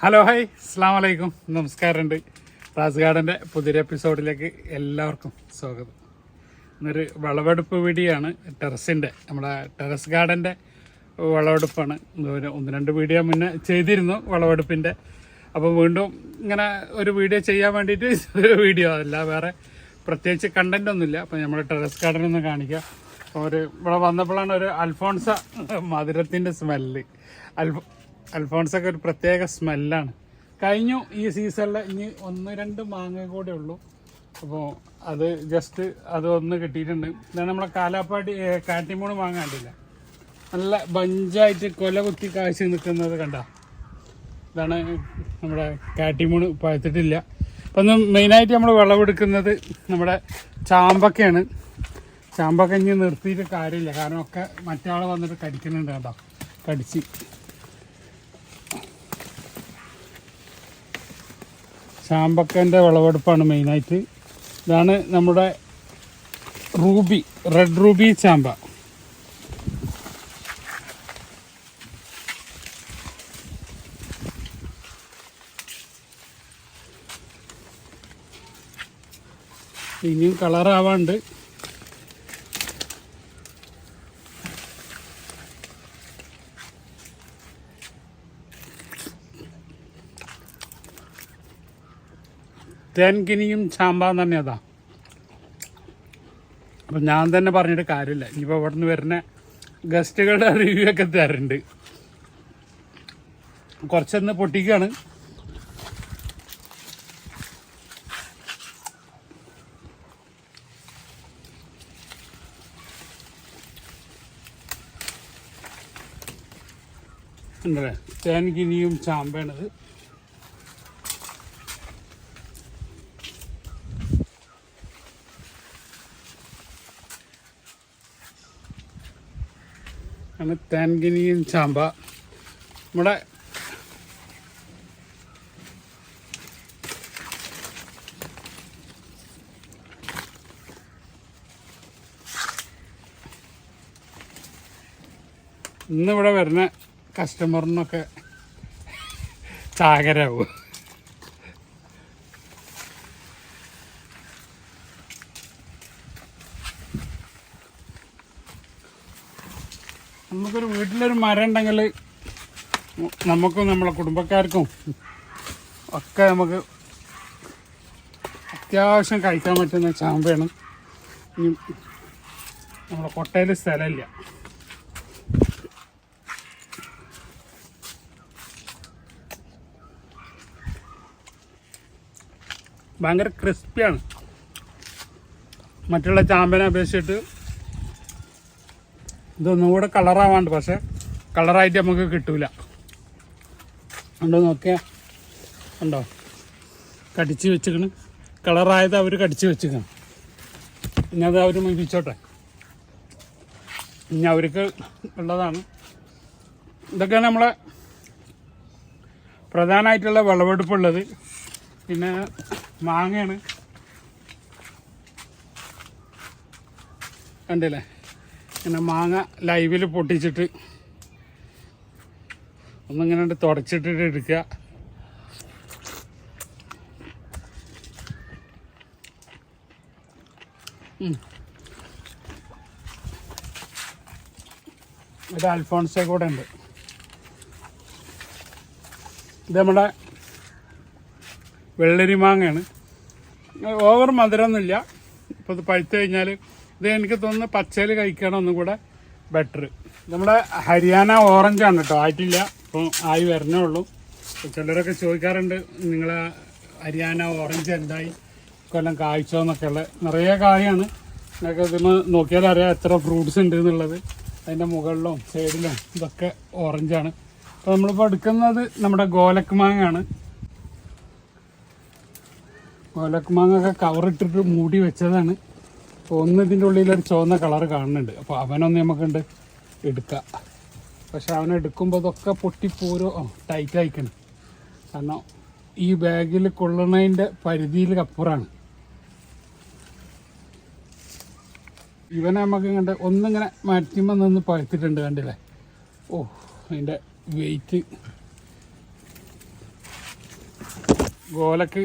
Hello hi അസ്സാം വലൈക്കും നമസ്കാരമുണ്ട്. റാസ് ഗാർഡന്റെ പുതിയൊരു എപ്പിസോഡിലേക്ക് എല്ലാവർക്കും സ്വാഗതം. ഇന്നൊരു വിളവെടുപ്പ് വീഡിയോ ആണ് ടെറസിന്റെ നമ്മുടെ ടെറസ് ഗാർഡന്റെ വിളവെടുപ്പാണ്. ഒന്ന് രണ്ട് വീഡിയോ മുന്നേ ചെയ്തിരുന്നു വിളവെടുപ്പിന്റെ അപ്പോൾ വീണ്ടും ഇങ്ങനെ ഒരു വീഡിയോ ചെയ്യാൻ വേണ്ടിയിട്ട് ഒരു വീഡിയോ അല്ല വേറെ പ്രത്യേകിച്ച് കണ്ടന്റ് ഒന്നുമില്ല. അപ്പോൾ നമ്മൾ ടെറസ് ഗാർഡൻ ഒന്ന് കാണിക്കാം. ഒരു ഇവിടെ വന്നപ്പോഴാണ് ഒരു അൽഫോൺസ മധുരത്തിന്റെ സ്മെല്ല് അൽഫ അൽഫോൺസൊക്കെ ഒരു പ്രത്യേക സ്മെല്ലാണ്. കഴിഞ്ഞു ഈ സീസണിൽ ഇനി ഒന്ന് രണ്ട് മാങ്ങ കൂടെ ഉള്ളൂ. അപ്പോൾ അത് ജസ്റ്റ് അത് ഒന്ന് കിട്ടിയിട്ടുണ്ട്. ഇതാണ് നമ്മളെ കാലാപ്പാടി ഏ, കാറ്റിമൂണ് മാങ്ങ കണ്ടില്ല? നല്ല ബഞ്ചായിട്ട് കൊല കുത്തി കാഴ്ച നിൽക്കുന്നത് കണ്ട? ഇതാണ് നമ്മുടെ കാറ്റിമൂണ് പഴുത്തിട്ടില്ല. അപ്പം ഒന്ന് മെയിനായിട്ട് നമ്മൾ വിളവെടുക്കുന്നത് നമ്മുടെ ചാമ്പക്കയാണ്. ചാമ്പക്ക ഇനി നിർത്തിയിട്ട് കാര്യമില്ല. കാരണം ഒക്കെ മറ്റാൾ വന്നിട്ട് കടിക്കുന്നുണ്ട് കേട്ടോ കടിച്ച്. ചാമ്പക്കന്റെ വിളവെടുപ്പാണ് മെയിനായിട്ട്. ഇതാണ് നമ്മുടെ റൂബി റെഡ് റൂബി ചാമ്പ. ഇനിയും കളറാവാണ്ട് തേൻകിനിയും ചാമ്പാന്ന് തന്നെ അതാ. അപ്പം ഞാൻ തന്നെ പറഞ്ഞിട്ട് കാര്യമില്ല. ഇനിയിപ്പോൾ ഇവിടെ നിന്ന് വരുന്ന ഗസ്റ്റുകളുടെ റിവ്യൂ ഒക്കെ തരുന്നുണ്ട് കുറച്ചൊന്ന് പൊട്ടിക്കുകയാണ് ഉണ്ടല്ലേ തേൻകിനിയും ചാമ്പയാണിത് ആണ് തേൻകിനിയും ചാമ്പ. നമ്മുടെ ഇന്നിവിടെ വരുന്ന കസ്റ്റമറിനൊക്കെ ചാകരാവും നമുക്കൊരു വീട്ടിലൊരു മരം ഉണ്ടെങ്കിൽ നമുക്കും നമ്മളെ കുടുംബക്കാർക്കും ഒക്കെ നമുക്ക് അത്യാവശ്യം കഴിക്കാൻ പറ്റുന്ന ചാമ്പയാണ്. ഇനി നമ്മളെ കൊട്ടയിൽ സ്ഥലമില്ല. ഭയങ്കര ക്രിസ്പിയാണ്. മറ്റുള്ള ചാമ്പനെ അപേക്ഷിച്ചിട്ട് ഇതൊന്നും കൂടെ കളറാവാണ്ട് പക്ഷെ കളറായിട്ട് നമുക്ക് കിട്ടൂല. കണ്ടോ നോക്കിയാ? ഉണ്ടോ കടിച്ച് വെച്ചിക്കണ് കളറായത് അവർ കടിച്ച് വെച്ചിക്കണം ഇനി അത് അവർ മുയിപ്പിച്ചോട്ടെ ഇനി അവർക്ക് ഉള്ളതാണ്. ഇതൊക്കെയാണ് നമ്മളെ പ്രധാനമായിട്ടുള്ള വിളവെടുപ്പുള്ളത്. പിന്നെ മാങ്ങയാണ്. കണ്ടില്ലേ? ഇങ്ങനെ മാങ്ങ ലൈവിൽ പൊട്ടിച്ചിട്ട് ഒന്നിങ്ങനെ തുടച്ചിട്ടിട്ട് എടുക്കുക. ഒരു അൽഫോൺസെ കൂടെ ഉണ്ട്. ഇത് നമ്മുടെ വെള്ളരി മാങ്ങയാണ് ഓവർ മധുരമൊന്നുമില്ല. ഇപ്പോൾ ഇത് പഴുത്തു കഴിഞ്ഞാൽ ഇത് എനിക്ക് തോന്നുന്നു പച്ചയിൽ കഴിക്കണം ഒന്നും കൂടെ ബെറ്റർ നമ്മുടെ ഹരിയാന ഓറഞ്ച് ആണ് കേട്ടോ ആയിട്ടില്ല. ഇപ്പം ആയി വരണേ ഉള്ളൂ. ചിലരൊക്കെ ചോദിക്കാറുണ്ട് നിങ്ങൾ ഹരിയാന ഓറഞ്ച് എന്തായി? കൊല്ലം കായ്ച്ചോ എന്നൊക്കെയുള്ള നിറയെ കായാണ്. നിങ്ങൾക്ക് ഇതിന് നോക്കിയാൽ അറിയാം എത്ര ഫ്രൂട്ട്സ് ഉണ്ട് എന്നുള്ളത്. അതിന്റെ മുകളിലും സൈഡിലും ഇതൊക്കെ ഓറഞ്ചാണ് അപ്പോൾ നമ്മളിപ്പോൾ എടുക്കുന്നത് നമ്മുടെ ഗോലക്ക് മാങ്ങയാണ് ഗോലക്ക് മാങ്ങ ഒക്കെ കവറിട്ടിട്ട് മൂടി വെച്ചതാണ്. അപ്പോൾ ഒന്ന് ഇതിന്റെ ഉള്ളിൽ ഒരു ചുവന്ന കളർ കാണുന്നുണ്ട്. അപ്പോൾ അവനൊന്ന് നമുക്കുണ്ട് എടുക്കാം. പക്ഷെ അവനെ എടുക്കുമ്പോൾ ഇതൊക്കെ പൊട്ടിപ്പോരോ ടൈറ്റ് ആയിക്കണം. കാരണം ഈ ബാഗിൽ കൊള്ളണതിന്റെ പരിധിയിൽ അപ്പുറമാണ് ഇവനെ നമുക്ക് കണ്ട് ഒന്നിങ്ങനെ മാറ്റുമ്പോൾ നിന്ന് പഴുത്തിട്ടുണ്ട് കണ്ടില്ലേ? ഓ അതിന്റെ വെയിറ്റ് ഗോലക്ക്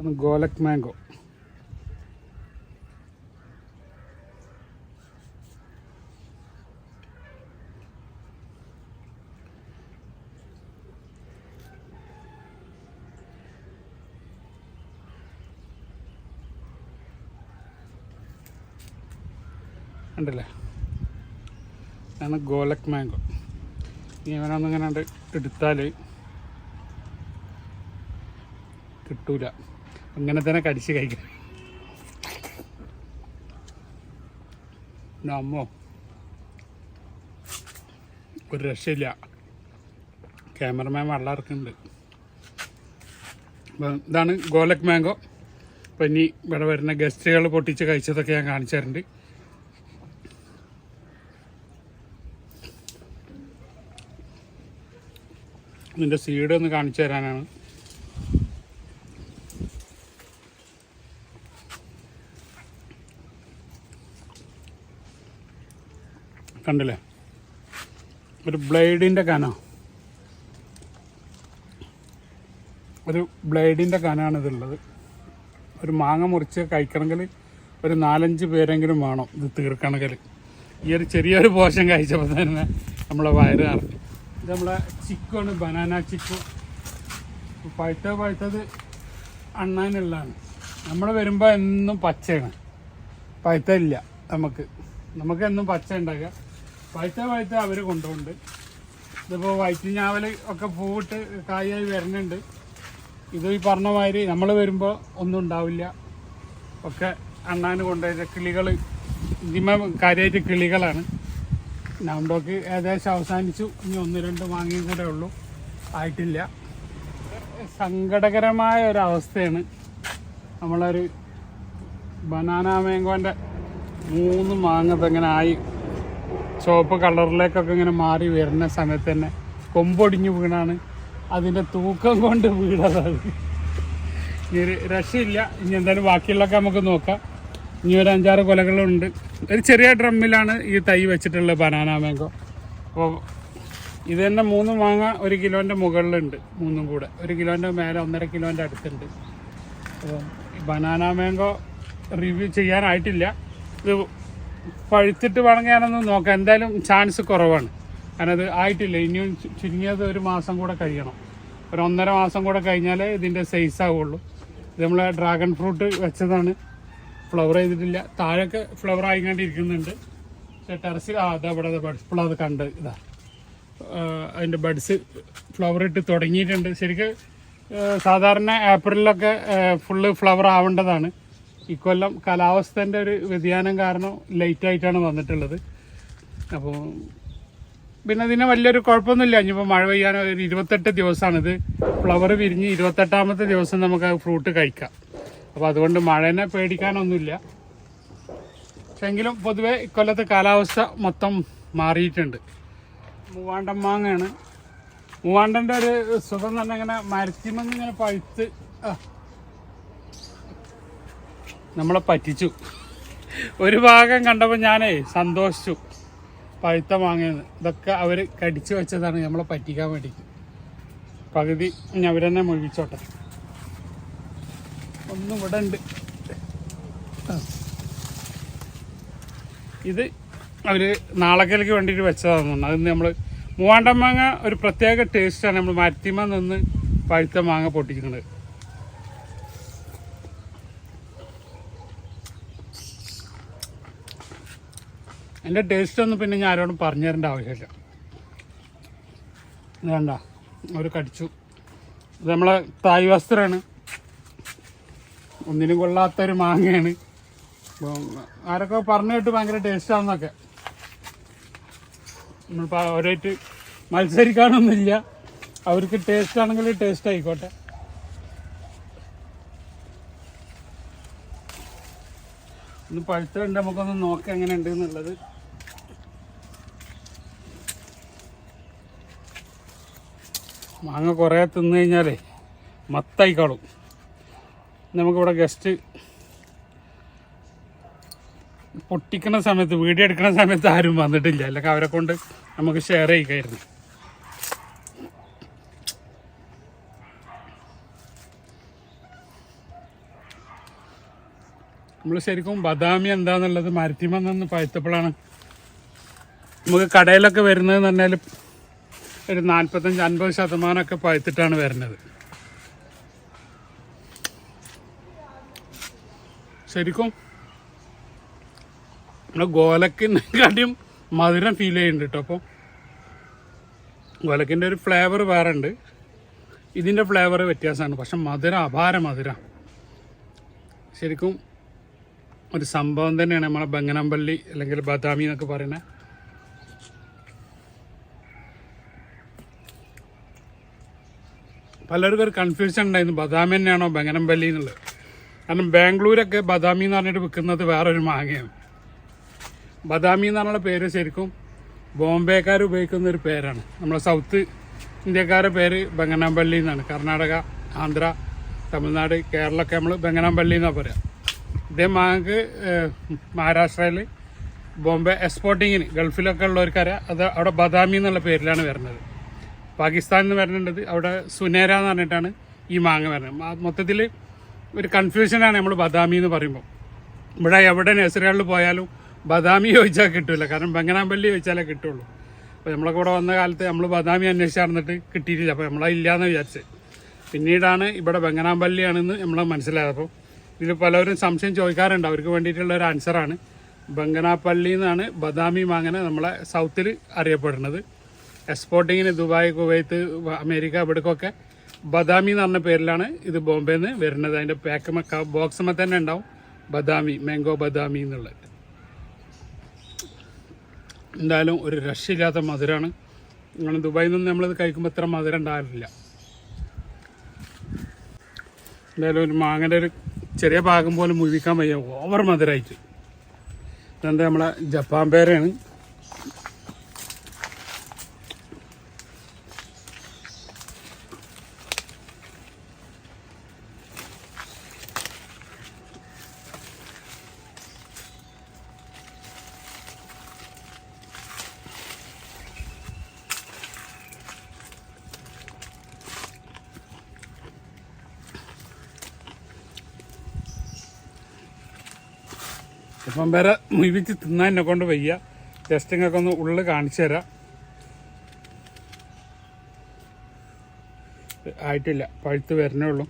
അത് ഗോലക് മാംഗോ. ഇതാണ് ഗോലക് മാംഗോ. ഇവനൊന്നിങ്ങനെ എടുത്താൽ കിട്ടൂല. അങ്ങനെ തന്നെ കടിച്ച് കഴിക്കാം അമ്മോ. ഒരു രക്ഷയില്ല. ക്യാമറമാൻ വെള്ളം അപ്പം ഇതാണ് ഗോലക് മാംഗോ. അപ്പം ഇനി ഇവിടെ വരുന്ന ഗസ്റ്റുകൾ പൊട്ടിച്ച് കഴിച്ചതൊക്കെ ഞാൻ കാണിച്ചു തരുന്നുണ്ട് ഇതിന്റെ സീഡ് ഒന്ന് കാണിച്ചു തരാനാണ്. കണ്ടില്ലേ? ഒരു ബ്ലേഡിന്റെ കന. ഒരു ബ്ലേഡിന്റെ കനാണ് ഇതുള്ളത് ഒരു മാങ്ങ മുറിച്ച് കഴിക്കണമെങ്കിൽ ഒരു നാലഞ്ച് പേരെങ്കിലും വേണം ഇത് തീർക്കണമെങ്കിൽ. ഈ ഒരു ചെറിയൊരു പോഷൻ കഴിച്ചപ്പോൾ തന്നെ നമ്മളെ വയറ് നിറഞ്ഞു. ഇത് നമ്മളെ ചിക്കുമാണ് ബനാന ചിക്കു. പഴുത്ത പഴുത്തത് അണ്ണാനുള്ളതാണ്. നമ്മൾ വരുമ്പോൾ എന്നും പച്ചയാണ്. പഴുത്തില്ല നമുക്ക്. നമുക്ക് എന്നും പച്ച ഉണ്ടാക്കുക. പഴുത്ത പഴുത്ത അവർ കൊണ്ടുപോകുന്നുണ്ട്. ഇതിപ്പോൾ ഞാവൽ ഒക്കെ പൂവിട്ട് കായായി വരുന്നുണ്ട് ഇത് ഈ പറഞ്ഞ മാതിരി നമ്മൾ വരുമ്പോൾ ഒന്നും ഉണ്ടാവില്ല. ഒക്കെ അണ്ണാന് കൊണ്ടുപോയ കിളികൾ ഇതിമ കാര്യമായിട്ട് കിളികളാണ്. നൗണ്ടോക്ക് ഏകദേശം അവസാനിച്ചു. ഇനി ഒന്ന് രണ്ട് മാങ്ങയും കൂടെ ഉള്ളൂ. ആയിട്ടില്ല. സങ്കടകരമായ ഒരവസ്ഥയാണ് നമ്മളൊരു ബനാന മാങ്കോന്റെ മൂന്ന് മാങ്ങ ആയി. ചുവപ്പ് കളറിലേക്കൊക്കെ ഇങ്ങനെ മാറി വരുന്ന സമയത്ത് തന്നെ കൊമ്പൊടിഞ്ഞ് വീണാണ്. അതിന്റെ തൂക്കം കൊണ്ട് വീണതാണ് ഇനി രക്ഷയില്ല. ഇനി എന്തായാലും ബാക്കിയുള്ളതൊക്കെ നമുക്ക് നോക്കാം. ഇനി ഒരു അഞ്ചാറ് കൊലകളുണ്ട്. ഒരു ചെറിയ ഡ്രമ്മിലാണ് ഈ തൈ വെച്ചിട്ടുള്ളത് ബനാന മാങ്കോ അപ്പോൾ ഇത് തന്നെ മൂന്ന് മാങ്ങ ഒരു കിലോന്റെ മുകളിലുണ്ട് മൂന്നും കൂടെ. ഒരു കിലോന്റെ മേലെ ഒന്നര കിലോന്റെ അടുത്തുണ്ട്. അപ്പോൾ ബനാന മാങ്കോ റിവ്യൂ ചെയ്യാനായിട്ടില്ല. ഇത് പഴുത്തിട്ട് വേണമെങ്കിൽ ഞാനൊന്ന് നോക്കാം. എന്തായാലും ചാൻസ് കുറവാണ്. കാരണം അത് ആയിട്ടില്ല. ഇനിയും ചുരുങ്ങിയത് ഒരു മാസം കൂടെ കഴിയണം. ഒരു ഒന്നര മാസം കൂടെ കഴിഞ്ഞാലേ ഇതിന്റെ സൈസ് ആവുള്ളൂ. ഇത് നമ്മൾ ഡ്രാഗൺ ഫ്രൂട്ട് വെച്ചതാണ്. ഫ്ലവർ ചെയ്തിട്ടില്ല. താഴെയൊക്കെ ഫ്ലവർ ആയിക്കൊണ്ടിരിക്കുന്നുണ്ട് പക്ഷേ ടെറസിൽ ആ അതാ ഇവിടെ ബഡ്സ് ഇപ്പോൾ അത് കണ്ട് ഇതാ. അതിന്റെ ബഡ്സ് ഫ്ലവർ ഇട്ട് തുടങ്ങിയിട്ടുണ്ട്. ശരിക്കും സാധാരണ ഏപ്രിലൊക്കെ ഫുള്ള് ഫ്ലവർ ആവേണ്ടതാണ്. ഇക്കൊല്ലം കാലാവസ്ഥന്റെ ഒരു വ്യതിയാനം കാരണം ലേറ്റ് ആയിട്ടാണ് വന്നിട്ടുള്ളത്. അപ്പോൾ പിന്നെ ഇതിന് വലിയൊരു കുഴപ്പമൊന്നുമില്ല. ഇനിയിപ്പോൾ മഴ പെയ്യാൻ ഒരു ഇരുപത്തെട്ട് ദിവസമാണിത് ഫ്ലവർ വിരിഞ്ഞ് ഇരുപത്തെട്ടാമത്തെ ദിവസം നമുക്ക് ഫ്രൂട്ട് കഴിക്കാം. അപ്പോൾ അതുകൊണ്ട് മഴേനെ പേടിക്കാനൊന്നുമില്ല. എങ്കിലും പൊതുവേ ഇക്കൊല്ലത്തെ കാലാവസ്ഥ മൊത്തം മാറിയിട്ടുണ്ട്. മൂവാണ്ടൻ മാങ്ങയാണ്. മൂവാണ്ടന്റെ ഒരു സുഖം തന്നെ ഇങ്ങനെ മരത്തിമെന്ന് ഇങ്ങനെ പഴുത്ത് നമ്മളെ പറ്റിച്ചു. ഒരു ഭാഗം കണ്ടപ്പോൾ ഞാനേ സന്തോഷിച്ചു. പഴുത്ത മാങ്ങയെന്ന് ഇതൊക്കെ അവർ കടിച്ചു വെച്ചതാണ് നമ്മളെ പറ്റിക്കാൻ വേണ്ടി പകുതി ഇനി അവരെന്നെ മുഴിച്ചോട്ടെ ഒന്നും ഇവിടെ ഉണ്ട്. ഇത് അവർ നാളക്കലേക്ക് വേണ്ടിയിട്ട് വെച്ചതാണെന്ന് തോന്നുന്നു. അത് നമ്മൾ മൂവാണ്ടൻ മാങ്ങ ഒരു പ്രത്യേക ടേസ്റ്റാണ് നമ്മൾ മരത്തിമ നിന്ന് പഴുത്ത മാങ്ങ പൊട്ടിക്കുന്നത്. എന്റെ ടേസ്റ്റ് ഒന്നും പിന്നെ ഞാൻ ആരോടും പറഞ്ഞു തരേണ്ട ആവശ്യമില്ല. വേണ്ട അവർ കടിച്ചു. ഇത് നമ്മളെ തായ് വസ്ത്രമാണ്. ഒന്നിനും കൊള്ളാത്തൊരു മാങ്ങയാണ്. ആരൊക്കെ പറഞ്ഞു കേട്ട് ഭയങ്കര ടേസ്റ്റാണെന്നൊക്കെ നമ്മളിപ്പോൾ അവരായിട്ട് മത്സരിക്കാനൊന്നുമില്ല. അവർക്ക് ടേസ്റ്റ് ആണെങ്കിൽ ടേസ്റ്റ് ആയിക്കോട്ടെ. ഒന്ന് പഴുത്തുണ്ട് നമുക്കൊന്ന് നോക്കാം എങ്ങനെ ഉണ്ട് എന്നുള്ളത്. മാങ്ങ കുറേ തിന്നു കഴിഞ്ഞാലേ മത്തായിക്കോളും നമുക്കിവിടെ ഗസ്റ്റ് പൊട്ടിക്കുന്ന സമയത്ത് വീഡിയോ എടുക്കുന്ന സമയത്ത് ആരും വന്നിട്ടില്ല. അല്ലെങ്കിൽ അവരെ കൊണ്ട് നമുക്ക് ഷെയർ ചെയ്യിക്കായിരുന്നു. നമ്മൾ ശരിക്കും ബദാമി എന്താന്നുള്ളത് മരത്തിമന്നു പഴുത്തപ്പോഴാണ്. നമുക്ക് കടയിലൊക്കെ വരുന്നതെന്ന് പറഞ്ഞാൽ ഒരു നാൽപ്പത്തഞ്ച് അൻപത് ശതമാനമൊക്കെ പഴുത്തിട്ടാണ് വരുന്നത്. ശരിക്കും നമ്മുടെ ഗോലക്കിനെക്കാട്ടിയും മധുരം ഫീൽ ചെയ്യുന്നുണ്ട് കേട്ടോ അപ്പോൾ ഗോലക്കിന്റെ ഒരു ഫ്ലേവർ വേറെ ഉണ്ട്. ഇതിന്റെ ഫ്ലേവർ വ്യത്യാസമാണ്. പക്ഷെ മധുര അപാര മധുര. ശരിക്കും ഒരു സംഭവം തന്നെയാണ് നമ്മളെ ബംഗനമ്പള്ളി അല്ലെങ്കിൽ ബദാമി എന്നൊക്കെ പറയുന്നത് പലർക്കും ഒരു കൺഫ്യൂഷൻ ഉണ്ടായിരുന്നു. ബദാമി തന്നെയാണോ ബംഗനംപല്ലി എന്നുള്ളത്. കാരണം ബാംഗ്ലൂരൊക്കെ ബദാമി എന്ന് പറഞ്ഞിട്ട് വിൽക്കുന്നത് വേറൊരു മാങ്ങയാണ്. ബദാമി എന്ന് പറഞ്ഞുള്ള പേര് ശരിക്കും ബോംബെക്കാർ ഉപയോഗിക്കുന്ന ഒരു പേരാണ്. നമ്മളെ സൗത്ത് ഇന്ത്യക്കാരുടെ പേര് ബംഗനാമ്പള്ളി എന്നാണ്. കർണാടക ആന്ധ്ര തമിഴ്നാട് കേരളമൊക്കെ നമ്മൾ ബംഗനാമ്പള്ളി എന്നാണ് പറയുക ഇതേ മാങ്ങക്ക് മഹാരാഷ്ട്രയിൽ ബോംബെ എക്സ്പോർട്ടിങ്ങിന് ഗൾഫിലൊക്കെ ഉള്ളവർക്കറിയാം. അത് അവിടെ ബദാമി എന്നുള്ള പേരിലാണ് വരുന്നത്. പാകിസ്ഥാനിൽ നിന്ന് വരുന്നുണ്ടത് അവിടെ സുനേര എന്ന് പറഞ്ഞിട്ടാണ് ഈ മാങ്ങ വരുന്നത്. മൊത്തത്തിൽ ഒരു കൺഫ്യൂഷനാണ് നമ്മൾ ബദാമി എന്ന് പറയുമ്പോൾ ഇവിടെ എവിടെ നഴ്സറികളിൽ പോയാലും ബദാമി ചോദിച്ചാൽ കിട്ടില്ല കാരണം ബംഗനാമ്പള്ളി ചോദിച്ചാലേ കിട്ടുള്ളൂ. അപ്പോൾ നമ്മളെ കൂടെ വന്ന കാലത്ത് നമ്മൾ ബദാമി അന്വേഷിച്ചിരുന്നിട്ട് കിട്ടിയിട്ടില്ല. അപ്പോൾ നമ്മളതില്ലാന്ന് വിചാരിച്ചത് പിന്നീടാണ് ഇവിടെ ബംഗനാമ്പള്ളിയാണെന്ന് നമ്മൾ മനസ്സിലായത്. അപ്പോൾ ഇതിൽ പലവരും സംശയം ചോദിക്കാറുണ്ട്. അവർക്ക് വേണ്ടിയിട്ടുള്ള ഒരു ആൻസറാണ് ബംഗനാപ്പള്ളി എന്നാണ് ബദാമി മാങ്ങനെ നമ്മളെ സൗത്തിൽ അറിയപ്പെടുന്നത്. എക്സ്പോർട്ടിങ്ങിന് ദുബായ് കുവൈത്ത് അമേരിക്ക ഇവിടേക്കൊക്കെ ബദാമി എന്ന് പറഞ്ഞ പേരിലാണ് ഇത് ബോംബെയിൽ നിന്ന് വരുന്നത് അതിന്റെ പാക്ക് ബോക്സുമ്മ തന്നെ ഉണ്ടാവും. ബദാമി മാംഗോ ബദാമി എന്നുള്ളത്. എന്തായാലും ഒരു രക്ഷയില്ലാത്ത മധുരമാണ് നിങ്ങൾ ദുബായിൽ നിന്ന് നമ്മളിത് കഴിക്കുമ്പോൾ ഇത്ര മധുരം ഉണ്ടാകാറില്ല. എന്തായാലും ഒരു മാങ്ങന്റെ ഒരു ചെറിയ ഭാഗം പോലും മുഴിക്കാൻ വയ്യ. ഓവർ മധുരമായിട്ട് ഇതെന്താ നമ്മളെ ജപ്പാൻ പേരയാണ് ഇപ്പം വരെ മുഴിച്ച് തിന്നാൻ എന്നെ കൊണ്ട് വയ്യ. ജസ്റ്റ് ഇങ്ങൊക്കെ ഒന്ന് ഉള്ളിൽ കാണിച്ചു തരാം. ആയിട്ടില്ല പഴുത്ത് വരണേ ഉള്ളൂ.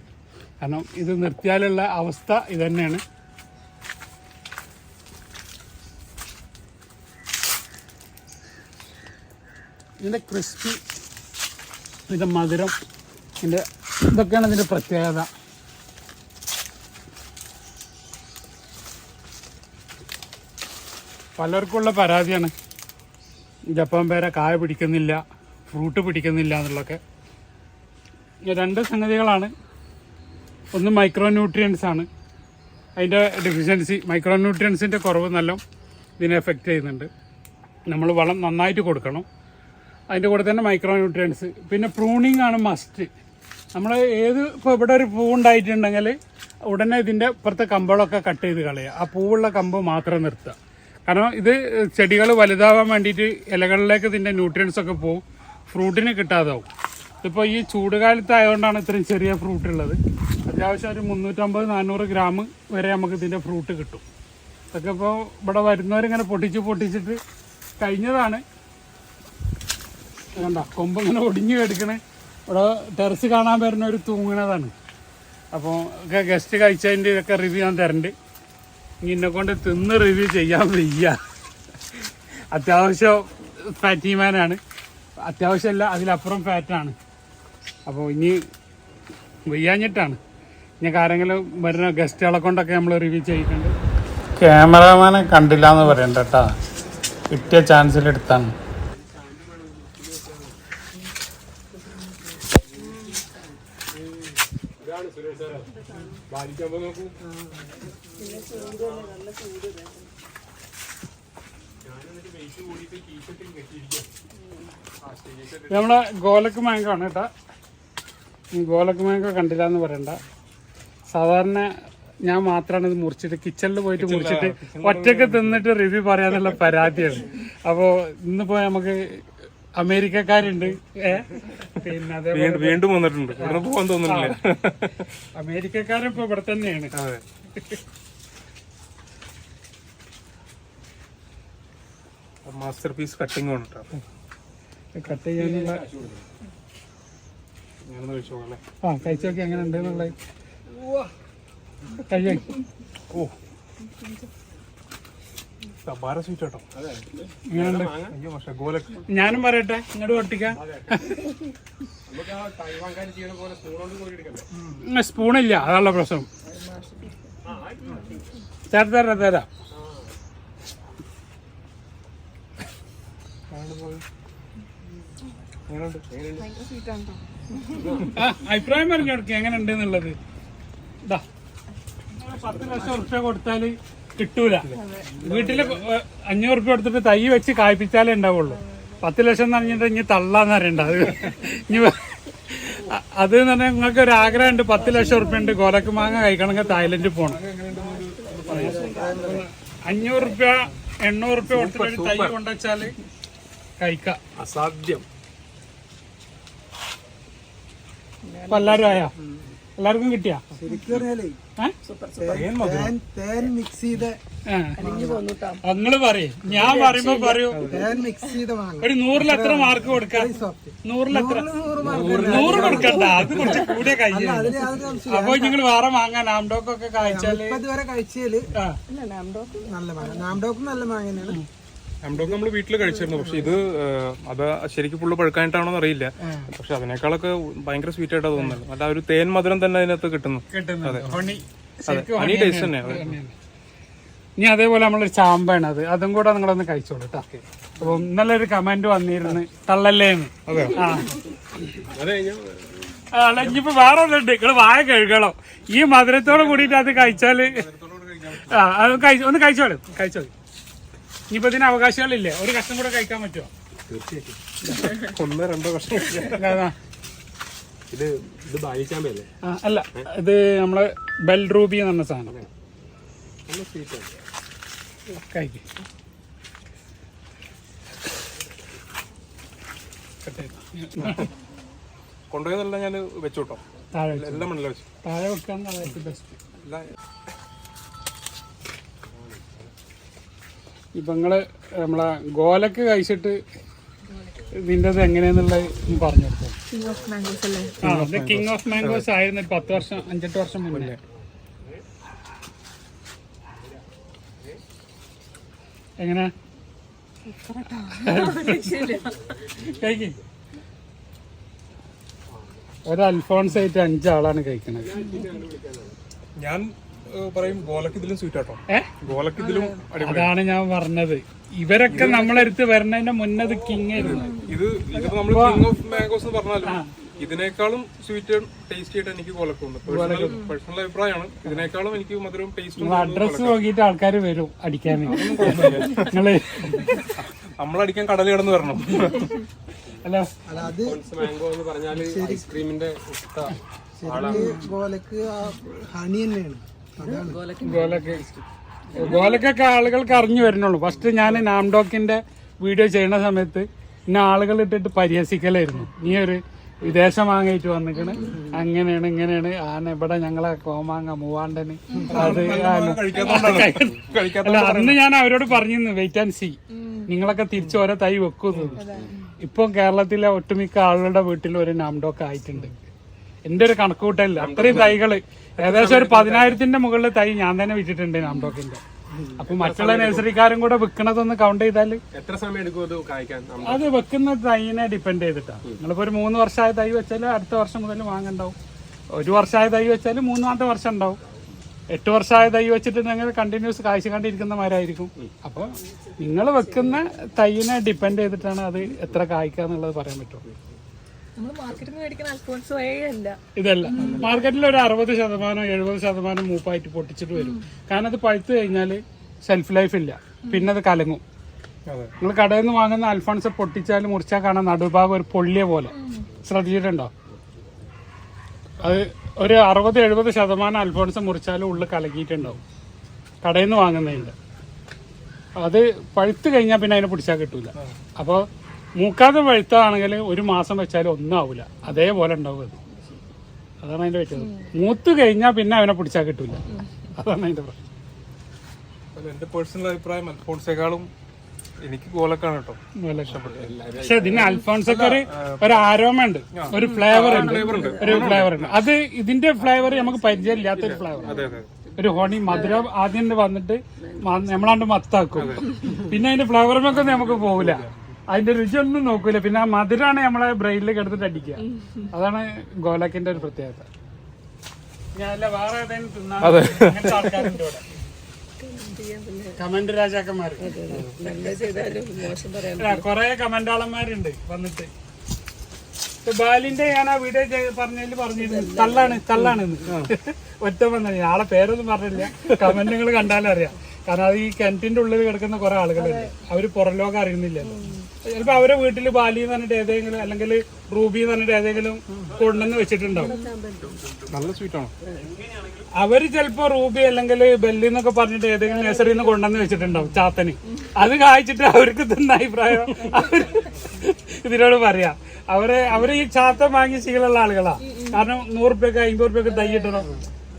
കാരണം ഇത് നിർത്തിയാലുള്ള അവസ്ഥ ഇതന്നെയാണ്. ഇതിന്റെ ക്രിസ്പി ഇതിന്റെ മധുരം ഇതിന്റെ ഇതൊക്കെയാണ് ഇതിന്റെ പ്രത്യേകത. പലർക്കുള്ള പരാതിയാണ്. ജപ്പാൻ പേര കായ പിടിക്കുന്നില്ല ഫ്രൂട്ട് പിടിക്കുന്നില്ല എന്നുള്ളതൊക്കെ. രണ്ട് സംഗതികളാണ്. ഒന്ന് മൈക്രോ ന്യൂട്രിയൻസ് ആണ്. അതിന്റെ ഡെഫിഷ്യൻസി മൈക്രോ ന്യൂട്രിയൻസിന്റെ കുറവ് നല്ല ഇതിനെ എഫക്റ്റ് ചെയ്യുന്നുണ്ട്. നമ്മൾ വളം നന്നായിട്ട് കൊടുക്കണം. അതിന്റെ കൂടെ തന്നെ മൈക്രോ ന്യൂട്രിയൻസ് പിന്നെ പ്രൂണിങ് ആണ് മസ്റ്റ് നമ്മൾ ഏത് ഇപ്പോൾ ഇവിടെ ഒരു പൂ ഉണ്ടായിട്ടുണ്ടെങ്കിൽ ഉടനെ ഇതിന്റെ ഇപ്പുറത്തെ കമ്പുകളൊക്കെ കട്ട് ചെയ്ത് കളയുക. ആ പൂവുള്ള കമ്പ് മാത്രം നിർത്തുക. കാരണം ഇത് ചെടികൾ വലുതാവാൻ വേണ്ടിയിട്ട് ഇലകളിലേക്ക് ഇതിന്റെ ന്യൂട്രിയൻസ് ഒക്കെ പോകും ഫ്രൂട്ടിന് കിട്ടാതാവും. ഇപ്പോൾ ഈ ചൂടുകാലത്തായതുകൊണ്ടാണ് ഇത്രയും ചെറിയ ഫ്രൂട്ട് ഉള്ളത്. അത്യാവശ്യം ഒരു മുന്നൂറ്റമ്പത് നാനൂറ് ഗ്രാം വരെ നമുക്ക് ഇതിന്റെ ഫ്രൂട്ട് കിട്ടും. ഇതൊക്കെ ഇപ്പോൾ ഇവിടെ വരുന്നവരിങ്ങനെ പൊട്ടിച്ച് പൊട്ടിച്ചിട്ട് കഴിഞ്ഞതാണ്. കണ്ട കൊമ്പ് ഇങ്ങനെ ഒടിഞ്ഞു കിടക്കണേ. ഇവിടെ ടെറസ് കാണാൻ വരുന്ന ഒരു തൂങ്ങണതാണ്. അപ്പോൾ ഒക്കെ ഗസ്റ്റ് കഴിച്ചതിന്റെ ഇതൊക്കെ റിവ്യൂ ഞാൻ തരണ്ട്. ഇനി എന്നെ കൊണ്ട് തിന്ന് റിവ്യൂ ചെയ്യാൻ വയ്യ. അത്യാവശ്യം ഫാറ്റി മാനാണ് അത്യാവശ്യമല്ല അതിലപ്പുറം ഫാറ്റാണ് അപ്പോൾ ഇനി വയ്യാഞ്ഞിട്ടാണ്. ഇനി ആരെങ്കിലും വരുന്ന ഗസ്റ്റുകളെ കൊണ്ടൊക്കെ നമ്മൾ റിവ്യൂ ചെയ്തിട്ടുണ്ട് ക്യാമറാമാനെ കണ്ടില്ല എന്ന് പറയണ്ട കേട്ടാ കിട്ടിയ ചാൻസിൽ എടുത്താണ്. നമ്മളെ ഗോലക്ക് മാങ്കാണ് കേട്ടാ. ഈ ഗോലക്ക് മാങ്കോ കണ്ടില്ല എന്ന് പറയണ്ട. സാധാരണ ഞാൻ മാത്രമാണ് ഇത് മുറിച്ചിട്ട് കിച്ചണിൽ പോയിട്ട് മുറിച്ചിട്ട് ഒറ്റയ്ക്ക് തിന്നിട്ട് റിവ്യൂ പറയാന്നുള്ള പരാതിയാണ്. അപ്പോൾ ഇന്നിപ്പോ നമുക്ക് അമേരിക്കക്കാരുണ്ട്. പിന്നെ വീണ്ടും വന്നിട്ടുണ്ട്. ഇവിടെ പോകാൻ തോന്നുന്നില്ല. അമേരിക്കക്കാരും ഇപ്പൊ ഇവിടെ തന്നെയാണ്. മാസ്റ്റർ പീസ് കട്ടിങ് ആണ് കേട്ടോ കട്ട് ചെയ്യാനുള്ള ഞാനൊന്ന് കഴിച്ചു പോകാം ആ കഴിച്ചു നോക്കി എങ്ങനെ ഉണ്ട് എന്നുള്ളത് ഓ. സബാര സ്വീറ്റ് കേട്ടോ എങ്ങനെയുണ്ട് അയ്യോ പക്ഷേ ഗോലക്ക് ഞാനും പറയട്ടെ ഇങ്ങോട്ട് പൊട്ടിക്കാം. സ്പൂണില്ല അതാണല്ലോ പ്രശ്നം. തരാം തരാം തരാം എങ്ങനെയുണ്ട് ആ, അഭിപ്രായം പറഞ്ഞു കൊടുക്കുക എങ്ങനെ ഉണ്ട് എന്നുള്ളത് ഇതാ പത്ത് ലക്ഷം ഉറുപ്പ്യ കൊടുത്താൽ കിട്ടൂല. വീട്ടിൽ അഞ്ഞൂറ് ഉറുപ്പ്യ കൊടുത്തിട്ട് തൈ വെച്ച് കായ്പിച്ചാലേ ഉണ്ടാവുള്ളൂ. പത്ത് ലക്ഷം എന്ന് പറഞ്ഞിട്ട് ഇനി തള്ളാന്ന് അറിയണ്ട അത് ഇനി അത് എന്ന് പറഞ്ഞാൽ നിങ്ങൾക്ക് ഒരു ആഗ്രഹം ഉണ്ട് പത്ത് ലക്ഷം ഉറുപ്പ്യ ഉണ്ട് ഗോലക്ക് മാങ്ങ കഴിക്കണമെങ്കിൽ തായ്ലൻഡിൽ പോകണം അഞ്ഞൂറ് ഉറുപ്പ്യ എണ്ണൂറ് ഉറുപ്പ്യ കൊടുത്തിട്ട് തൈ കൊണ്ടുവച്ചാൽ കഴിക്കാം. അസാധ്യം. അപ്പൊ എല്ലാരും ആയാ? എല്ലാവർക്കും കിട്ടിയാ? അങ്ങൾ പറയും. ഞാൻ പറയുമ്പോ പറയൂ. ഒരു നൂറിൽ എത്ര മാർക്ക് കൊടുക്കാം നൂറിൽ എത്ര നൂറ് കൊടുക്കണ്ട. അത് കുറച്ച് കൂടെ കൈ അതിന് യാതൊരു സംശയം അപ്പൊ നിങ്ങൾ വേറെ വാങ്ങാൻ നാംഡോക്കൊക്കെ കഴിച്ചാൽ ഇതുവരെ ആ, നല്ല മാങ്ങ. നാംഡോക്കും നല്ല മാങ്ങ എംഡോക്ക് നമ്മൾ വീട്ടിൽ കഴിച്ചിരുന്നു. പക്ഷെ ഇത് അത് ശരിക്കും ഫുള്ള് പഴുക്കാനായിട്ടാണോ അറിയില്ല. പക്ഷെ അതിനേക്കാളൊക്കെ ഭയങ്കര സ്വീറ്റ് ആയിട്ടാ തോന്നുന്നത്. അല്ല ഒരു തേൻ മധുരം തന്നെ അതിനകത്ത് കിട്ടുന്നു. അതെ. ഹണി ടേസ്റ്റ് തന്നെ. ഇനി അതേപോലെ നമ്മളൊരു ചാമ്പാണ് അത്. അതും കൂടെ നിങ്ങളൊന്ന് കഴിച്ചോളൂ കേട്ടോ അപ്പൊ ഇന്നലെ ഒരു കമന്റ് വന്നിരുന്നു. തള്ളല്ലേന്ന്. ആ. ആ, അല്ല ഇനിയിപ്പോ വേറെ ഒന്നുണ്ട് നിങ്ങൾ വായ കഴുകണം. ഈ മധുരത്തോട് കൂടിയിട്ട് അത് കഴിച്ചാൽ ആ അത് കഴി- ഒന്ന് കഴിച്ചോളൂ. കഴിച്ചോളൂ. ഇനിയിപ്പോ ഇതിന് അവകാശങ്ങളില്ലേ ഒരു കഷ്ണം കൂടെ കഴിക്കാൻ പറ്റുമോ? ഒന്നോ രണ്ടോ കഷ്ണം. ഇത് ഇത് ബാലിച്ചാമ്പല്ലേ അല്ല ഇത് നമ്മളെ ബെൽ റൂബി എന്ന് പറഞ്ഞ സാധനം. കഴിക്ക്. കൊണ്ടുപോയതല്ല ഞാൻ വെച്ചോട്ടോ. താഴെ. എല്ലാം മണ്ണില വെച്ചു. താഴെ വെക്കാൻ ബെസ്റ്റ് ഇപ്പൊ നിങ്ങൾ നമ്മളെ ഗോലക്ക് കഴിച്ചിട്ട് ഇതിന്റെ എങ്ങനെയാന്നുള്ളത് പറഞ്ഞു കിങ് ഓഫ് മാംഗോസ് അല്ലേ? ആ ഇത് കിങ് ഓഫ് മാംഗോസ് ആയിരുന്നു പത്ത് വർഷം അഞ്ചെട്ട് വർഷം മുന്നേ. എങ്ങനെ? കഴിക്ക്. ഒരു അൽഫോൺസ് ആയിട്ട് അഞ്ചാളാണ് കഴിക്കുന്നത് ഞാൻ പറയും ഗോലക്ക് ഇതിലും സ്വീറ്റ് ആട്ടോ. ഏ? ഗോലക്ക് ഇതിലും അടിപൊളി. അതാണ് ഞാൻ പറഞ്ഞത്. ഇവരൊക്കെ നമ്മളെടുത്ത് വരുന്നതിന്റെ മുന്നത് കിങ് ആയിരുന്നു. ഇത് ഇതിപ്പോ നമ്മൾ കിങ് ഓഫ് മാംഗോസ് എന്ന് പറഞ്ഞാലും ഇതിനേക്കാളും സ്വീറ്റ് ടേസ്റ്റ് ആയിട്ട് എനിക്ക് ഗോലക്ക് ഉണ്ട് പേഴ്സണൽ അഭിപ്രായമാണ്. ഇതിനേക്കാളും എനിക്ക് മധുരവും ടേസ്റ്റും അഡ്രസ് നോക്കിയിട്ട് ആൾക്കാർ വരും അടിക്കാൻ നമ്മളടിക്കാൻ കടൽ കിടന്ന് വരണം. അല്ല. അത് മാംഗോ എന്ന് പറഞ്ഞാൽ ഐസ്ക്രീമിന്റെ ഗോലക്ക് ഹണി തന്നെയാണ്. ഗോലക്ക് ഗോലക്കൊക്കെ ആളുകൾക്ക് അറിഞ്ഞു വരുന്നുള്ളൂ. ഫസ്റ്റ് ഞാൻ നാംഡോക്കിന്റെ വീഡിയോ ചെയ്യുന്ന സമയത്ത് ഇന്ന ആളുകൾ ഇട്ടിട്ട് പരിഹസിക്കലായിരുന്നു. നീ ഒരു വിദേശം വാങ്ങിയിട്ട് വന്നിക്കണ്. അങ്ങനെയാണ് ഇങ്ങനെയാണ്. ആന ഇവിടെ ഞങ്ങളെ കോമാങ്ങ മൂവാണ്ടന്. അത്. അല്ല. അന്ന് ഞാൻ അവരോട് പറഞ്ഞിരുന്നു വെയിറ്റ് ആൻഡ് സി നിങ്ങളൊക്കെ തിരിച്ച് ഓരോ തൈ വെക്കുന്നു ഇപ്പം കേരളത്തിലെ ഒട്ടുമിക്ക ആളുകളുടെ വീട്ടിൽ ഒരു നാംഡോക്ക് ആയിട്ടുണ്ട്. എന്റെ ഒരു കണക്കുകൂട്ടല്ല അത്രയും തൈകൾ ഏകദേശം ഒരു പതിനായിരത്തിന്റെ മുകളിൽ തൈ ഞാൻ തന്നെ വിറ്റിട്ടുണ്ട് നാംഡോക്കിന്റെ. അപ്പൊ മറ്റുള്ള നഴ്സറിക്കാരും കൂടെ വിൽക്കണതൊന്ന് കൗണ്ട് ചെയ്താൽ എത്ര സമയം എടുക്കും അത് കായ്ക്കാൻ? അത് വെക്കുന്ന തൈനെ ഡിപ്പെൻഡ് ചെയ്തിട്ടാണ് നിങ്ങളിപ്പോ ഒരു മൂന്ന് വർഷമായ തൈ വെച്ചാൽ അടുത്ത വർഷം മുതൽ വാങ്ങണ്ടാവും. ഒരു വർഷമായ തൈ വെച്ചാൽ മൂന്നാമത്തെ വർഷം ഉണ്ടാവും. എട്ട് വർഷമായ തൈ വെച്ചിട്ടുണ്ടെങ്കിൽ കണ്ടിന്യൂസ് കാഴ്ച കണ്ടിരിക്കുന്നമാരായിരിക്കും അപ്പോൾ നിങ്ങൾ വെക്കുന്ന തൈനെ ഡിപ്പെൻഡ് ചെയ്തിട്ടാണ് അത് എത്ര കായ്ക്കുക എന്നുള്ളത് പറയാൻ പറ്റുള്ളൂ. ഇതല്ല. മാർക്കറ്റിൽ ഒരു അറുപത് ശതമാനം എഴുപത് ശതമാനം മൂപ്പായിട്ട് പൊട്ടിച്ചിട്ട് വരും. കാരണം അത് പഴുത്തു കഴിഞ്ഞാൽ സെൽഫ് ലൈഫ് ഇല്ല. പിന്നെ അത് കലങ്ങും. അതെ. നിങ്ങൾ കടയിൽ നിന്ന് വാങ്ങുന്ന അൽഫോൺസ് പൊട്ടിച്ചാൽ മുറിച്ചാൽ കാണാൻ നടുഭാഗം ഒരു പൊള്ളിയ പോലെ. ശ്രദ്ധിച്ചിട്ടുണ്ടോ? അത് ഒരു അറുപത് എഴുപത് ശതമാനം അൽഫോൺസ് മുറിച്ചാലും ഉള്ളിൽ കലക്കിയിട്ടുണ്ടാവും കടയിൽ നിന്ന് വാങ്ങുന്നതിന്റെ അത് പഴുത്ത് കഴിഞ്ഞാൽ പിന്നെ അതിനെ പിടിച്ചാൽ കിട്ടൂല. അപ്പോൾ മൂക്കാതെ പഴുത്താണെങ്കിൽ ഒരു മാസം വെച്ചാലും ഒന്നും ആവില്ല അതേപോലെ ഉണ്ടാവും അത്. അതാണ് അതിന്റെ പറ്റിയത് മൂത്ത് കഴിഞ്ഞാൽ പിന്നെ അവനെ പിടിച്ചാൽ കിട്ടില്ല അതാണ് അതിന്റെ പ്രശ്നം. എന്റെ പേഴ്സണൽ അഭിപ്രായം അൽഫോൺസേക്കാളും എനിക്ക് ഗോലക്കാണ് കേട്ടോ. പക്ഷെ ഇതിന് അൽഫോൺസൊക്കെ ഒരു ഒരു ആരോമ ഉണ്ട് ഒരു ഫ്ലേവർ ഉണ്ട്. ഒരു ഫ്ലേവർ ഉണ്ട്. അത് ഇതിന്റെ ഫ്ലേവർ നമുക്ക് പരിചയമില്ലാത്ത ഒരു ഫ്ലേവർ ഒരു ഹോണി മധുരം ആദ്യം വന്നിട്ട് നമ്മളാണ്ട് മത്താക്കും. പിന്നെ അതിന്റെ ഫ്ലേവറിനൊക്കെ നമുക്ക് പോകില്ല അതിന്റെ രുചി ഒന്നും നോക്കൂല. പിന്നെ ആ മധുരമാണ് നമ്മളെ ബ്രെയിനിൽ കിടന്നിട്ട് അടിക്കുക. അതാണ് ഗോലക്കിന്റെ ഒരു പ്രത്യേകത. കമന്റ് രാജാക്കന്മാര്. കൊറേ കമന്റാളന്മാരുണ്ട് വന്നിട്ട്. ബാലിന്റെ ഞാൻ ആ വീഡിയോ പറഞ്ഞതിൽ പറഞ്ഞിരുന്നു. തള്ളാണ് തള്ളാണ് ഒറ്റ വന്നു ആളെ പേരൊന്നും പറഞ്ഞില്ല കമന്റുകൾ കണ്ടാലും അറിയാം. കാരണം അത് ഈ കിണറ്റിന്റെ ഉള്ളിൽ കിടക്കുന്ന കുറെ ആളുകളുണ്ട്. അവർ പുറം ലോകം അറിയുന്നില്ലല്ലോ. ചിലപ്പോ അവരെ വീട്ടിൽ ബാലി എന്ന് പറഞ്ഞിട്ട് ഏതെങ്കിലും അല്ലെങ്കിൽ റൂബി എന്ന് പറഞ്ഞിട്ട് ഏതെങ്കിലും കൊണ്ടെന്ന് വെച്ചിട്ടുണ്ടാവും. നല്ല സ്വീറ്റ് ആണ്? അവർ ചിലപ്പോ റൂബി അല്ലെങ്കിൽ ബെല്ലി എന്നൊക്കെ പറഞ്ഞിട്ട് ഏതെങ്കിലും നഴ്സറിയിൽ നിന്ന് കൊണ്ടുവന്ന് വെച്ചിട്ടുണ്ടാവും ചാത്തന്. അത് കായ്ച്ചിട്ട് അവർക്ക് തിന്ന അഭിപ്രായം അവർ ഇതിനോട് പറയാം. അവർ അവർ ഈ ചാത്ത വാങ്ങി ശീലമുള്ള ആളുകളാ. കാരണം നൂറുപ്യൊക്കെ റുപ്യക്ക് അമ്പത് റുപ്യൊക്കെ തൈ കിട്ടണം.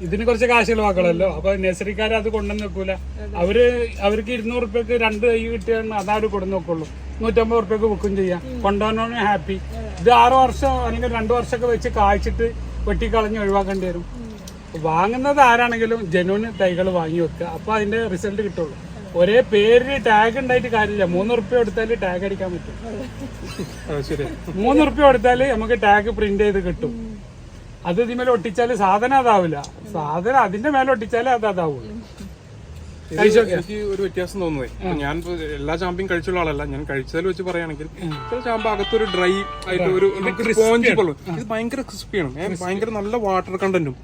ഇതിന് കുറച്ച് കാശ് ചിലവാക്കണമല്ലോ. അപ്പൊ നഴ്സറിക്കാർ അത് കൊണ്ടുവന്ന് വെക്കൂല. അവർ അവർക്ക് ഇരുന്നൂറ് റുപ്യക്ക് രണ്ട് കൈ കിട്ടിയാണ് അതാ കൊണ്ടു നോക്കുള്ളൂ നൂറ്റമ്പത് റുപ്യക്ക് വെക്കും ചെയ്യാം. കൊണ്ടുപോകാനാണ് ഹാപ്പി ഇത് ആറ് വർഷം അല്ലെങ്കിൽ രണ്ടു വർഷമൊക്കെ വെച്ച് കായ്ച്ചിട്ട് വെട്ടിക്കളഞ്ഞ് ഒഴിവാക്കേണ്ടി വരും. വാങ്ങുന്നത് ആരാണെങ്കിലും ജനുവിന് തൈകൾ വാങ്ങി വെക്കുക. അപ്പൊ അതിന്റെ റിസൾട്ട് കിട്ടുള്ളൂ. ഒരേ പേര് ടാഗ് ഉണ്ടായിട്ട് കാര്യമില്ല. മൂന്ന് റുപ്യ കൊടുത്താൽ ടാഗ് അടിക്കാൻ പറ്റും. മൂന്ന് റുപ്യ കൊടുത്താൽ നമുക്ക് ടാഗ് പ്രിന്റ് ചെയ്ത് കിട്ടും. അത് ഇതിന്മേൽ ഒട്ടിച്ചാൽ സാധനം അതാവില്ല. സാധനം അതിന്റെ മേലെ ഒട്ടിച്ചാലേ അത് അതാവുള്ളൂ. എനിക്ക് ഒരു വ്യത്യാസം തോന്നുന്നത്. ഞാൻ എല്ലാ ചാമ്പയും കഴിച്ചുള്ള ആളല്ല. ഞാൻ കഴിച്ചതിൽ വെച്ച് പറയുകയാണെങ്കിൽ ചില ചാമ്പ അകത്തൊരു ഡ്രൈ ആയിട്ട് ഒരു സ്പോഞ്ച് പോലെ. ഇത് ഭയങ്കര ക്രിസ്പിയാണ് ഭയങ്കര നല്ല വാട്ടർ കണ്ടന്റും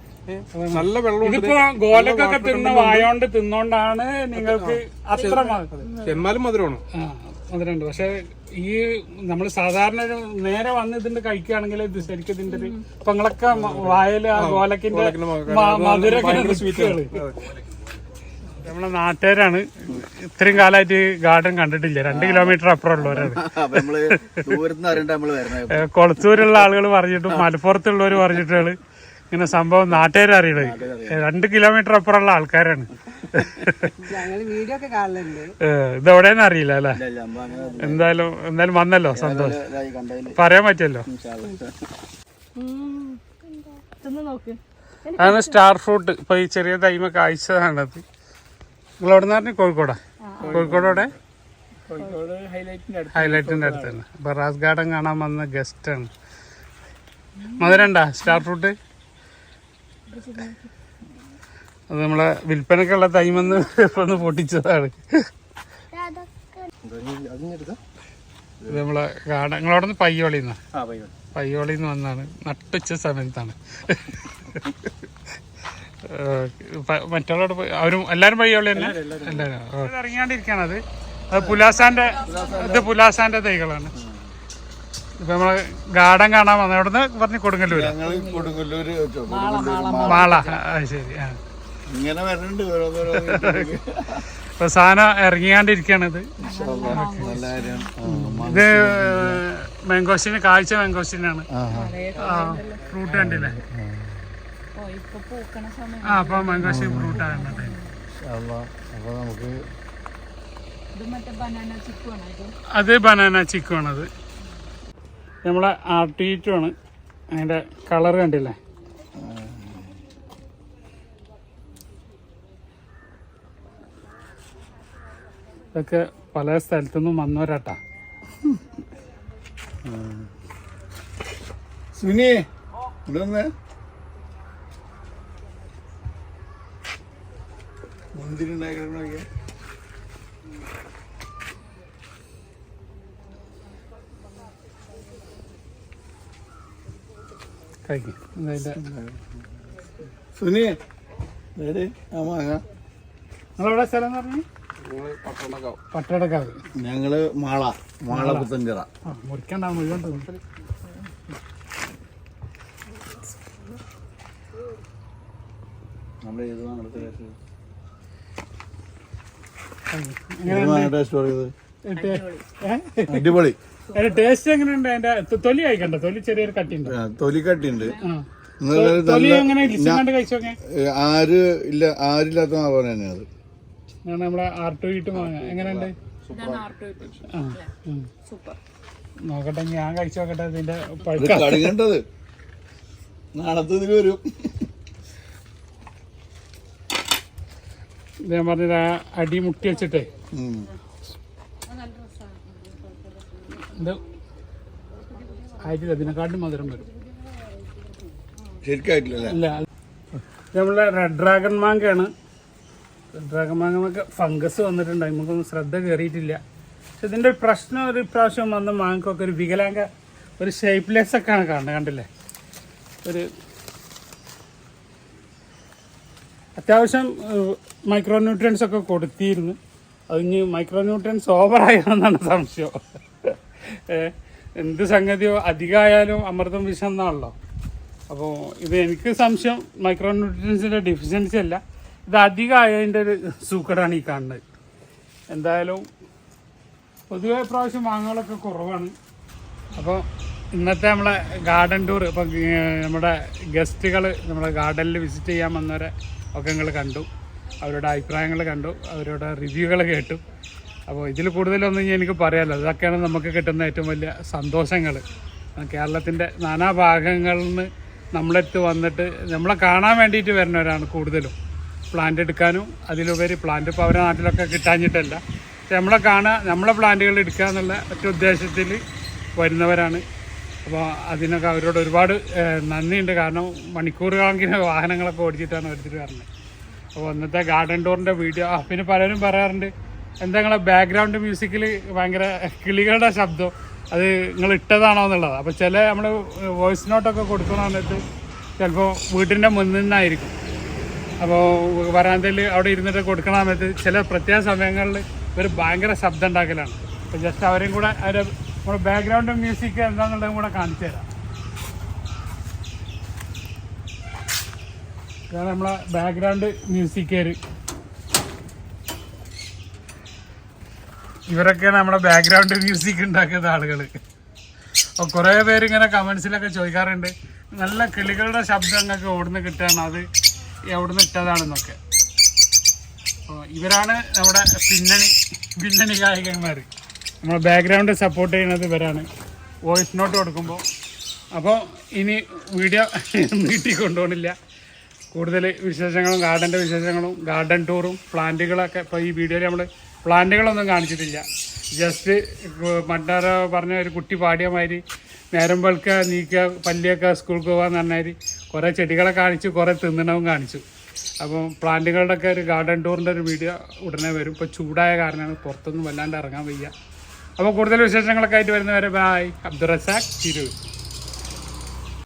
നല്ല വെള്ളം തിന്ന വായോണ്ട് തിന്നോണ്ടാണ് നിങ്ങൾക്ക് അത്ര എന്നാലും മധുരമാണ്. അതിനുണ്ട് പക്ഷെ ഈ നമ്മൾ സാധാരണ ഒരു നേരെ വന്ന് ഇതിന്റെ കഴിക്കുകയാണെങ്കിൽ ഇത് ശരിക്കും ഇതിന്റെ ഒരു ഇപ്പൊ നിങ്ങളൊക്കെ വായൽ ആ ഗോലക്കിന്റെ മധുരൊക്കെ നിൽക്കുകയാണ്. നമ്മളെ നാട്ടുകാരാണ്. ഇത്രയും കാലമായിട്ട് ഗാർഡൻ കണ്ടിട്ടില്ല. രണ്ട് കിലോമീറ്റർ അപ്പുറം ഉള്ളവരാണ് കൊളത്തൂരുള്ള ആളുകൾ പറഞ്ഞിട്ടും മലപ്പുറത്തുള്ളവർ പറഞ്ഞിട്ടാണ് ഇങ്ങനെ സംഭവം നാട്ടുകാർ അറിയണത് രണ്ട് കിലോമീറ്റർ അപ്പുറമുള്ള ആൾക്കാരാണ്. ഇത് എവിടെയെന്ന് ഒക്കെ കാണലുണ്ട്. ഏ, അറിയില്ല അല്ലേ? എന്തായാലും എന്തായാലും വന്നല്ലോ സന്തോഷം. പറയാൻ പറ്റുമല്ലോ. നോക്ക്. അതാണ് സ്റ്റാർ ഫ്രൂട്ട്. ഇപ്പൊ ഈ ചെറിയ തൈമ കായ്ച്ചതാണത് നിങ്ങൾ എവിടെ നിന്ന് കോഴിക്കോടാ? കോഴിക്കോടോടെ ഹൈലൈറ്റിന്റെ അടുത്ത്. തന്നെ. അപ്പൊ റാസ് ഗാർഡൻ കാണാൻ വന്ന ഗസ്റ്റ് ആണ്. മധുരണ്ടാ? Star fruit? അത് നമ്മളെ വിൽപ്പനക്കുള്ള തൈമെന്ന് ഒന്ന് പൊട്ടിച്ചതാണ്. ഇത് നമ്മളെ ഗാർഡൻ നിങ്ങളവിടെ നിന്ന് പയ്യോളിന്നാ? പയ്യോളിൽ നിന്ന് വന്നാണ്. നട്ടുച്ച സമയത്താണ്. മറ്റുള്ളവരോട് അവരും എല്ലാരും പയ്യോളി തന്നെ? എല്ലാരും ഓ. അത് അത് പുലാസാന്റെ ഇത് പുലാസാന്റെ തൈകളാണ്. ഇപ്പൊ നമ്മൾ ഗാർഡൻ കാണാൻ വന്ന. അവിടെ നിന്ന് പറഞ്ഞ് കൊടുങ്ങല്ലൂര്? ഞങ്ങൾ കൊടുങ്ങല്ലൂര് മാള. ആ ശരി. ആ. ഇങ്ങനെ വരണ്ട് ഓരോന്നോരോ ഇപ്പൊ സാധനം ഇറങ്ങിയാണ്ടിരിക്കണത് ഇത് നല്ല കാര്യം. ഇത് മാങ്കോസ്റ്റിന് കാഴ്ച മാങ്കോസ്റ്റിനാണ് ഫ്രൂട്ട് കണ്ടില്ലേ? ഓ ഇപ്പൊ പൂക്കണ സമയം. ആ അപ്പൊ മാങ്കോസ്റ്റിന് ഫ്രൂട്ട് അപ്പൊ നമുക്ക് ഇത് മറ്റേ ബനാന ചിക്കു ആണ് അത് ബനാന ചിക്കു ആണത് നമ്മളെ ആർട്ടിറ്റുമാണ് അതിന്റെ കളർ കണ്ടില്ലേ? ഇതൊക്കെ പല സ്ഥലത്തുനിന്നും വന്നവരാട്ടാ. സുനി ഇവിടെ വന്നേ. മുന്തിരി നോക്കിയാ കഴിക്കും അതിന്റെ സുനി എവിടെ ആ മാങ്ങ. നിങ്ങളെവിടെ സ്ഥലം എന്ന് പറഞ്ഞു? പട്ടടക്കാവ് ഞങ്ങൾ മാള മാള പുത്തഞ്ചിറ ആ മുറിക്കണ്ട മുഴുവൻ? അടിപൊളി. അതിന്റെ ടേസ്റ്റ് എങ്ങനെയുണ്ട്? അതിന്റെ തൊലി കഴിക്കണ്ട? തൊലി ചെറിയൊരു തൊലിക്കട്ടിയുണ്ട് ആ. നല്ല- തൊലി എങ്ങനെ കഴിച്ചോക്കെ? ആര് ഇല്ല ആരില്ലാത്ത മാവ് തന്നെ അത്. നമ്മളെ ആർട്ടുയിട്ട് വാങ്ങാം എങ്ങനെയുണ്ട്? ഇതാണ് ആർട്ട് ആ ഉം. സൂപ്പർ. നോക്കട്ടെ ഞാൻ കഴിച്ചു നോക്കട്ടെ ഇതിന്റെ ഇത് പഴുക്ക. നാളത്തെ വരും. ഞാൻ പറഞ്ഞത് അടി മുട്ടി വെച്ചിട്ടേ. ഇത് ആയിട്ടില്ല ഇതിനെക്കാട്ടും മധുരം വരും. അല്ല. നമ്മളെ റെഡ് ഡ്രാഗൺ മാങ്കയാണ് റെഡ് ഡ്രാഗൺ മാങ്ങ ഫംഗസ് വന്നിട്ടുണ്ട്. നമുക്കൊന്നും ശ്രദ്ധ കയറിയിട്ടില്ല പക്ഷെ ഇതിന്റെ ഒരു പ്രശ്നം ഒരു പ്രാവശ്യം വന്ന മാങ്ങക്കൊക്കെ ഒരു വികലാംഗ ഒരു ഷേപ്പ്ലെസ് ആണ് കാണുന്നത് കണ്ടില്ലേ? ഒരു അത്യാവശ്യം മൈക്രോ ന്യൂട്രിയൻസ് ഒക്കെ കൊടുത്തിരുന്നു. അത് ഇനി മൈക്രോ ന്യൂട്രിയൻസ് ഓവറായെന്നാണ് സംശയം. ഏ, എന്ത് സംഗതിയോ അധികമായാലും അമൃതം വിഷം അപ്പോൾ ഇത് എനിക്ക് സംശയം മൈക്രോ ന്യൂട്രിയൻസിന്റെ ഡെഫിഷ്യൻസി അല്ല. ഇത് അധികമായതിന്റെ ഒരു സൂക്കടാണ് ഈ കാണുന്നത്. എന്തായാലും പൊതുവെ പ്രാവശ്യം മാങ്ങകളൊക്കെ കുറവാണ്. അപ്പോൾ ഇന്നത്തെ നമ്മളെ ഗാർഡൻ ടൂർ ഇപ്പം നമ്മുടെ ഗസ്റ്റുകൾ നമ്മുടെ ഗാർഡനിൽ വിസിറ്റ് ചെയ്യാൻ വന്നവരെ ഒക്കെ നിങ്ങൾ കണ്ടു. അവരുടെ അഭിപ്രായങ്ങൾ കണ്ടു. അവരുടെ റിവ്യൂകൾ കേട്ടു. അപ്പോൾ ഇതിൽ കൂടുതലൊന്നും എനിക്ക് പറയാമല്ലോ ഇതൊക്കെയാണ് നമുക്ക് കിട്ടുന്ന ഏറ്റവും വലിയ സന്തോഷങ്ങൾ കേരളത്തിന്റെ നാനാ ഭാഗങ്ങളിൽ നിന്ന് നമ്മളെടുത്ത് വന്നിട്ട് നമ്മളെ കാണാൻ വേണ്ടിയിട്ട് വരുന്നവരാണ് കൂടുതലും. പ്ലാന്റ് എടുക്കാനും അതിലുപരി പ്ലാന്റ് ഇപ്പോൾ അവരുടെ നാട്ടിലൊക്കെ കിട്ടാഞ്ഞിട്ടല്ല. നമ്മളെ കാണുക നമ്മളെ പ്ലാന്റുകൾ എടുക്കുക എന്നുള്ള ഒറ്റ ഉദ്ദേശത്തിൽ വരുന്നവരാണ്. അപ്പോൾ അതിനൊക്കെ അവരോട് ഒരുപാട് നന്ദിയുണ്ട്. കാരണം മണിക്കൂർ കണക്കിന് വാഹനങ്ങളൊക്കെ ഓടിച്ചിട്ടാണ് ഓരോരുത്തർ വരുന്നത് അപ്പോൾ ഇന്നത്തെ ഗാർഡൻ ടൂറിന്റെ വീഡിയോ പിന്നെ പലരും പറയാറുണ്ട് എന്താ നിങ്ങളെ ബാക്ക്ഗ്രൗണ്ട് മ്യൂസിക്കിൽ ഭയങ്കര കിളികളുടെ ശബ്ദം? അത് നിങ്ങൾ ഇട്ടതാണോ എന്നുള്ളത്. അപ്പോൾ ചില നമ്മൾ വോയിസ് നോട്ടൊക്കെ കൊടുക്കുന്ന സമയത്ത് ചിലപ്പോൾ വീട്ടിന്റെ മുന്നിൽ നിന്നായിരിക്കും. അപ്പോൾ വരാന്തയിൽ അവിടെ ഇരുന്നിട്ട് കൊടുക്കണ സമയത്ത് ചില പ്രത്യേക സമയങ്ങളിൽ ഒരു ഭയങ്കര ശബ്ദം ഉണ്ടാക്കലാണ്. അപ്പോൾ ജസ്റ്റ് അവരെയും കൂടെ അവരെ നമ്മുടെ ബാക്ക്ഗ്രൗണ്ട് മ്യൂസിക് എന്താണെന്നുള്ളതും കൂടെ കാണിച്ചു തരാം. നമ്മളെ ബാക്ക്ഗ്രൗണ്ട് മ്യൂസിക്കേര് ഇവരൊക്കെയാണ് നമ്മുടെ ബാക്ക്ഗ്രൗണ്ട് മ്യൂസിക് ഉണ്ടാക്കുന്ന ആളുകൾ അപ്പോൾ കുറേ പേര് ഇങ്ങനെ കമൻസിലൊക്കെ ചോദിക്കാറുണ്ട്. നല്ല കിളികളുടെ ശബ്ദം നിങ്ങൾക്ക് ഓടുന്ന് കിട്ടുകയാണ്? അത് എവിടുന്ന് ഇട്ടതാണെന്നൊക്കെ. അപ്പോൾ ഇവരാണ് നമ്മുടെ പിന്നണി പിന്നണി ഗായകന്മാർ നമ്മുടെ ബാക്ക്ഗ്രൗണ്ട് സപ്പോർട്ട് ചെയ്യുന്നത് ഇവരാണ്. വോയിസ് നോട്ട് കൊടുക്കുമ്പോൾ അപ്പോൾ ഇനി വീഡിയോ നീട്ടി കൊണ്ടുപോകണില്ല കൂടുതൽ വിശേഷങ്ങളും ഗാർഡന്റെ വിശേഷങ്ങളും ഗാർഡൻ ടൂറും പ്ലാന്റുകളൊക്കെ ഇപ്പോൾ ഈ വീഡിയോയിൽ നമ്മൾ പ്ലാന്റുകളൊന്നും കാണിച്ചിട്ടില്ല. ജസ്റ്റ് മണ്ടാര പറഞ്ഞ ഒരു കുട്ടി പാടിയ മാതിരി നേരം വെളുക്കുക നീക്കുക പല്ലിയൊക്കെ സ്കൂൾക്ക് പോകാന്ന് പറഞ്ഞാൽ കുറേ ചെടികളെ കാണിച്ചു കുറേ തിന്നണവും കാണിച്ചു. അപ്പം പ്ലാന്റുകളുടെ ഒക്കെ ഒരു ഗാർഡൻ ടൂറിന്റെ ഒരു വീഡിയോ ഉടനെ വരും. ഇപ്പോൾ ചൂടായ കാരണമാണ് പുറത്തൊന്നും വല്ലാണ്ട് ഇറങ്ങാൻ വയ്യ. അപ്പോൾ കൂടുതൽ വിശേഷങ്ങളൊക്കെ ആയിട്ട് വരുന്നവരെ ബായ് അബ്ദുറസാഖ് തിരൂർ.